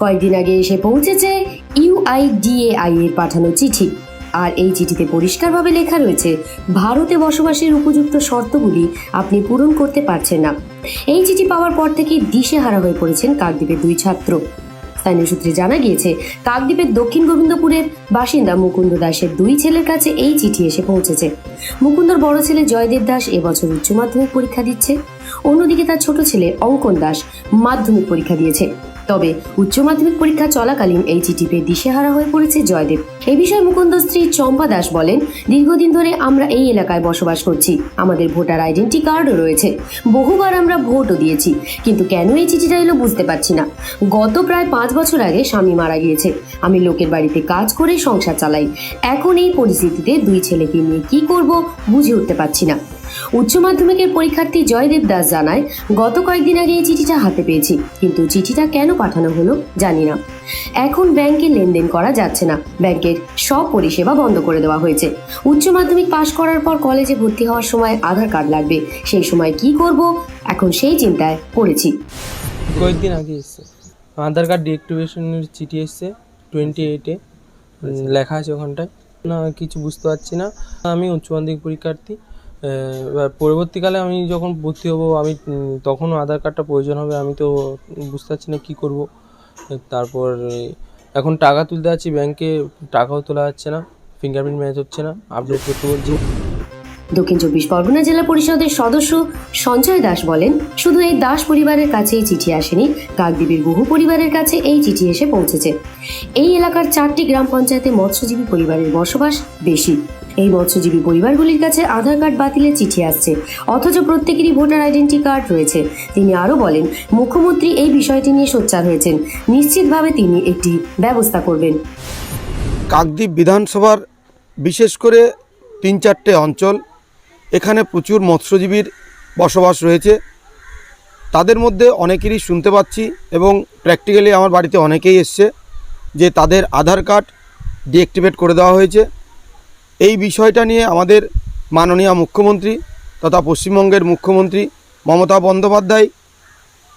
কয়েকদিন আগে এসে পৌঁছেছে ইউআইডিএআই এর পাঠানো চিঠি। আর এই চিঠিতে পরিষ্কারভাবে লেখা রয়েছে, ভারতে বসবাসের উপযুক্ত শর্তগুলি আপনি পূরণ করতে পারছেন না। এই চিঠি পাওয়ার পর থেকেই দিশেহারা হয়ে পড়েছেন কাকদ্বীপের দুই ছাত্র। স্থানীয় সূত্রে জানা গিয়েছে, কাকদ্বীপের দক্ষিণ গোবিন্দপুরের বাসিন্দা মুকুন্দ দাসের দুই ছেলের কাছে এই চিঠি এসে পৌঁছেছে। মুকুন্দর বড় ছেলে জয়দেব দাস এবছর উচ্চ মাধ্যমিক পরীক্ষা দিচ্ছে। অন্যদিকে তার ছোট ছেলে অঙ্কন দাস মাধ্যমিক পরীক্ষা দিয়েছে। তবে উচ্চ মাধ্যমিক পরীক্ষা চলাকালীন এই চিঠি পেয়ে দিশেহারা হয়ে পড়েছে জয়দেব। এ বিষয়ে মুকুন্দ স্ত্রী চম্পা দাস বলেন, দীর্ঘদিন ধরে আমরা এই এলাকায় বসবাস করছি। আমাদের ভোটার আইডেন্টি কার্ডও রয়েছে। বহুবার আমরা ভোটও দিয়েছি, কিন্তু কেন এই চিঠিটা এলো বুঝতে পারছি না। গত প্রায় পাঁচ বছর আগে স্বামী মারা গিয়েছে। আমি লোকের বাড়িতে কাজ করে সংসার চালাই। এখন এই পরিস্থিতিতে দুই ছেলেকে নিয়ে কি করব বুঝে উঠতে পারছি না। উচ্চ মাধ্যমিকের পরীক্ষার্থী জয়দেব দাস জানায়, গত কয়েকদিন আগে এই চিঠিটা হাতে পেয়েছি, কিন্তু চিঠিটা কেন পাঠানো হলো জানি না। এখন ব্যাংকে লেনদেন করা যাচ্ছে না। ব্যাংকের সব পরিষেবা বন্ধ করে দেওয়া হয়েছে। উচ্চ মাধ্যমিক পাশ করার পর কলেজে ভর্তি হওয়ার সময় আধার কার্ড লাগবে। সেই সময় কি করব? এখন সেই চিন্তায় পড়েছি। কয়েকদিন আগে এসছে। আধার কার্ড ডিএক্টিভেশনের চিঠি এসছে টোয়েন্টি এইটে লেখা আছে ওখানটায়। না, কিছু বুঝতে পারছি না। আমি উচ্চ মাধ্যমিক পরীক্ষার্থী। এবার পরবর্তীকালে আমি যখন ভর্তি হব, আমি তখন তখনও আধার কার্ডটা প্রয়োজন হবে, আমি তো বুঝতে পারছি না কী করব। তারপর, এখন টাকা তুলতে আছি ব্যাংকে টাকাও তোলা যাচ্ছে না ফিঙ্গারপ্রিন্ট ম্যাচ হচ্ছে না আপডেট করতে বলছি। দক্ষিণ চব্বিশ পরগনা জেলা পরিষদের সদস্য সঞ্জয় দাস বলেন, শুধু এই দাস পরিবারের কাছেই চিঠি আসেনি, কাকদ্বীপের বহু পরিবারের কাছে এই চিঠি এসে পৌঁছেছে। এই এলাকার চারটি গ্রাম পঞ্চায়েতে মৎস্যজীবী পরিবারের বসবাস বেশি। এই মৎস্যজীবী পরিবারগুলির কাছে আধার কার্ড বাতিলের চিঠি আসছে, অথচ প্রত্যেকেরই ভোটার আইডেন্টি কার্ড রয়েছে। তিনি আরও বলেন, মুখ্যমন্ত্রী এই বিষয়টি নিয়ে সোচ্চার হয়েছেন। নিশ্চিতভাবে তিনি একটি ব্যবস্থা করবেন। কাকদ্বীপ বিধানসভার বিশেষ করে তিন চারটে অঞ্চল এখানে প্রচুর মৎস্যজীবীর বসবাস রয়েছে। তাদের মধ্যে অনেকেরই শুনতে পাচ্ছি এবং প্র্যাকটিক্যালি আমার বাড়িতে অনেকেই এসছে যে তাদের আধার কার্ড ডিঅ্যাক্টিভেট করে দেওয়া হয়েছে। এই বিষয়টা নিয়ে আমাদের মাননীয় মুখ্যমন্ত্রী তথা পশ্চিমবঙ্গের মুখ্যমন্ত্রী মমতা বন্দ্যোপাধ্যায়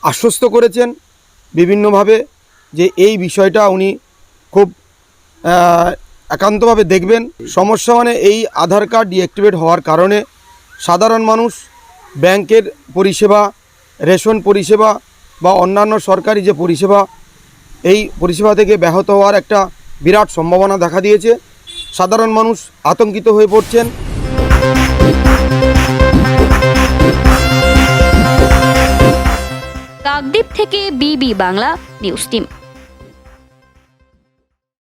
আশ্বস্ত করেছেন বিভিন্নভাবে যে এই বিষয়টা উনি খুব একান্তভাবে দেখবেন। সমস্যা মানে এই আধার কার্ড ডিঅ্যাক্টিভেট হওয়ার কারণে সাধারণ মানুষ, ব্যাংকের পরিষেবা, রেশন পরিষেবা বা অন্যান্য সরকারি যে পরিষেবা, এই পরিষেবা থেকে ব্যাহত হওয়ার একটা বিরাট সম্ভাবনা দেখা দিয়েছে। সাধারণ মানুষ আতঙ্কিত হয়ে পড়ছেন। কাকদ্বীপ থেকে বিবি বাংলা, নিউজ টিম।